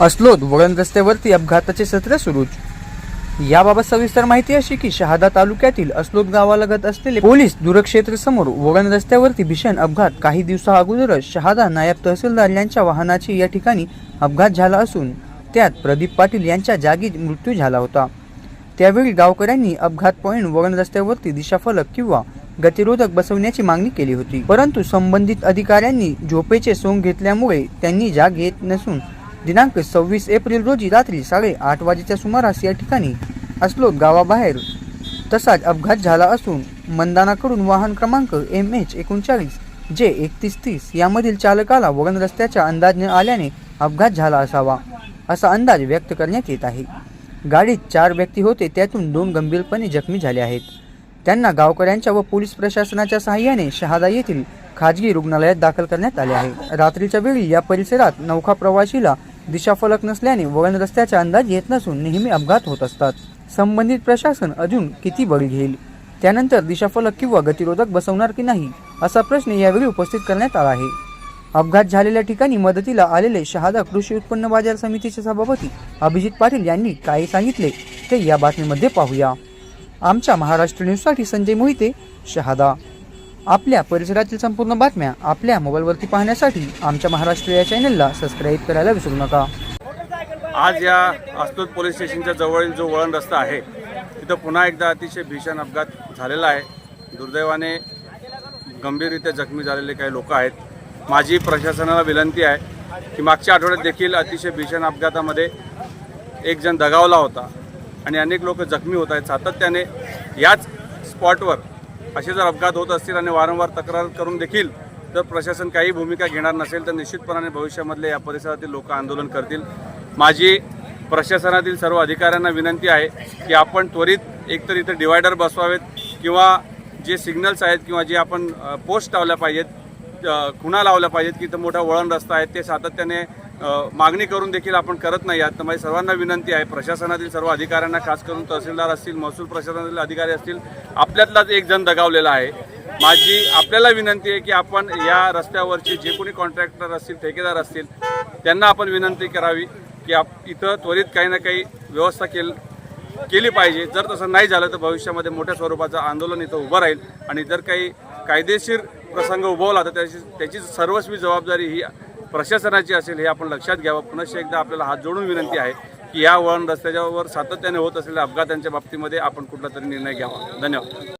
अस्लोद वळण रस्त्यावरती अपघाताचे सत्र सुरूच. याबाबत सविस्तर माहिती अशी की शहादा तालुक्यातील अस्लोद गावालगत असलेले पोलीस दूरक्षेत्र समोर वळण रस्त्यावरती भीषण अपघात. काही दिवसा अगोदरच शहादा नायब तहसीलदार यांच्या वाहनाची या ठिकाणी अपघात झाला असून त्यात प्रदीप पाटील यांच्या जागी मृत्यू झाला होता. त्यावेळी गावकऱ्यांनी अपघात पॉईंट वळण रस्त्यावरती दिशाफलक किंवा गतिरोधक बसवण्याची मागणी केली होती. परंतु संबंधित अधिकाऱ्यांनी झोपेचे सोंग घेतल्यामुळे त्यांनी जाग घेत नसून दिनांक सव्वीस एप्रिल रोजी रात्री साडेआठ वाजेच्या सुमारास या ठिकाणी असलो गावाबाहेर. तसाच अपघात झाला असून मंदानाकडून वाहन क्रमांक एम एच एकोणचाळीस जे एकतीस तीस यामधील चालकाला वळण रस्त्याच्या अंदाज न आल्याने अपघात झाला असावा असा अंदाज व्यक्त करण्यात येत आहे. गाडीत चार व्यक्ती होते त्यातून दोन गंभीरपणे जखमी झाले आहेत. त्यांना गावकऱ्यांच्या व पोलीस प्रशासनाच्या सहाय्याने शहादा येथील खाजगी रुग्णालयात दाखल करण्यात आले आहे. रात्रीच्या वेळी या परिसरात नौखा प्रवाशीला दिशाफलक नसल्याने वळण रस्त्याचा अंदाज येत नसून नेहमी अपघात होत असतात. संबंधित प्रशासन अजून किती बळी घेईल? त्यानंतर दिशाफलक किंवा गतिरोधक बसवणार की नाही असा प्रश्न यावेळी उपस्थित करण्यात आला आहे. अपघात झालेल्या ठिकाणी मदतीला आलेले शहादा कृषी उत्पन्न बाजार समितीचे सभापती अभिजित पाटील यांनी काय सांगितले ते या बातमीमध्ये पाहूया. आमच्या महाराष्ट्र न्यूजसाठी संजय मोहिते शहादा. आपल्या परिसरातील संपूर्ण बातम्या आपल्या मोबाईलवरती पाहण्यासाठी आमच्या महाराष्ट्र या चॅनलला सबस्क्राईब करायला विसरू नका. आज या अस्तुत पोलीस स्टेशनच्या जवळील जो वळण रस्ता आहे तिथं पुन्हा एकदा अतिशय भीषण अपघात झालेला आहे. दुर्दैवाने गंभीररित्या जखमी झालेले काही लोक आहेत. माझी प्रशासनाला विनंती आहे की मागच्या आठवड्यात देखील अतिशय भीषण अपघातामध्ये एक जण दगावला होता. आणि अनेक लोक जखमी होत आहेत. सातत्याने याच स्पॉटवर असे जर अपघात होत असतील आणि वारंवार तक्रार करून देखील जर प्रशासन काही भूमिका घेणार नसेल तर निश्चितपणाने भविष्यामधले या परिसरातील लोक आंदोलन करतील. माझी प्रशासनातील सर्व अधिकाऱ्यांना विनंती आहे की आपण त्वरित एकतर इथं डिवायडर बसवावेत किंवा जे सिग्नल्स आहेत किंवा जे आपण पोस्ट लावल्या पाहिजेत खुणा लावल्या पाहिजेत की इथं मोठा वळण रस्ता आहे ते सातत्याने मागणी करून देखील आपण करत नाही आहात. तर माझी सर्वांना विनंती आहे प्रशासनातील सर्व अधिकाऱ्यांना खास करून तहसीलदार असतील महसूल प्रशासनातील अधिकारी असतील आपल्यातलाच एक जण दगावलेला आहे. माझी आपल्याला विनंती आहे की आपण या रस्त्यावरचे जे कोणी कॉन्ट्रॅक्टर असतील ठेकेदार असतील त्यांना आपण विनंती करावी की आप इथं त्वरित काही ना काही व्यवस्था केल केली पाहिजे. जर तसं नाही झालं तर भविष्यामध्ये मोठ्या स्वरूपाचं आंदोलन इथं उभं राहील. आणि जर काही कायदेशीर प्रसंग उभवला तर त्याची त्याची सर्वस्वी जबाबदारी ही प्रशासनाची असेल हे आपण लक्षात घ्यावं. पुनश्च एकदा आपल्याला हात जोडून विनंती आहे की या वळण रस्त्याच्यावर सातत्याने होत असलेल्या अपघातांच्या बाबतीमध्ये आपण कुठला तरी निर्णय घ्यावा. धन्यवाद.